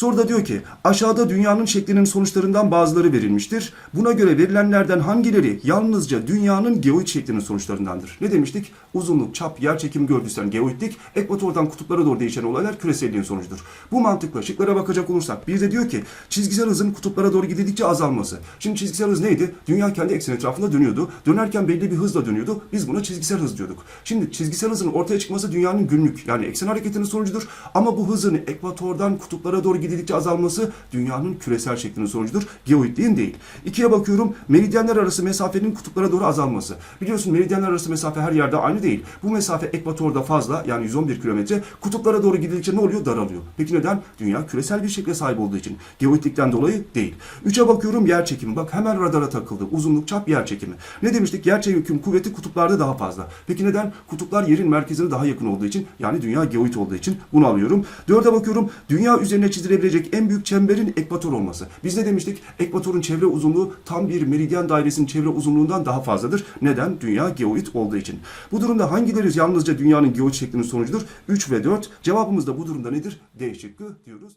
Soruda diyor ki aşağıda dünyanın şeklinin sonuçlarından bazıları verilmiştir. Buna göre verilenlerden hangileri yalnızca dünyanın geoid şeklinin sonuçlarındandır? Ne demiştik? Uzunluk, çap, yer çekimi gördüysen geoidlik, ekvatordan kutuplara doğru değişen olaylar küreselliğin sonucudur. Bu mantıkla şıklara bakacak olursak bir de diyor ki çizgisel hızın kutuplara doğru gidildikçe azalması. Şimdi çizgisel hız neydi? Dünya kendi ekseni etrafında dönüyordu. Dönerken belli bir hızla dönüyordu. Biz buna çizgisel hız diyorduk. Şimdi çizgisel hızın ortaya çıkması dünyanın günlük yani eksen hareketinin sonucudur. Ama bu hızın ekvatordan kutuplara doğru gidildikçe azalması dünyanın küresel şeklinin sonucudur. Geoidliğin değil. İkiye bakıyorum meridyenler arası mesafenin kutuplara doğru azalması. Biliyorsun meridyenler arası mesafe her yerde aynı değil. Bu mesafe ekvatorda fazla yani 111 kilometre. Kutuplara doğru gidildikçe ne oluyor? Daralıyor. Peki neden? Dünya küresel bir şekle sahip olduğu için. Geoidlikten dolayı değil. Üçe bakıyorum yer çekimi. Bak hemen radara takıldı. Uzunluk çap yer çekimi. Ne demiştik? Yer çekimi kuvveti kutuplarda daha fazla. Peki neden? Kutuplar yerin merkezine daha yakın olduğu için yani dünya geoid olduğu için bunu alıyorum. Dörde bakıyorum. Dünya üzerine çizilebilecek en büyük çemberin ekvator olması. Biz ne demiştik? Ekvatorun çevre uzunluğu tam bir meridyen dairesinin çevre uzunluğundan daha fazladır. Neden? Dünya geoid olduğu için. Bu durumda hangileri yalnızca dünyanın geoid şeklinin sonucudur? 3 ve 4. Cevabımız da bu durumda nedir? D şıkkı diyoruz.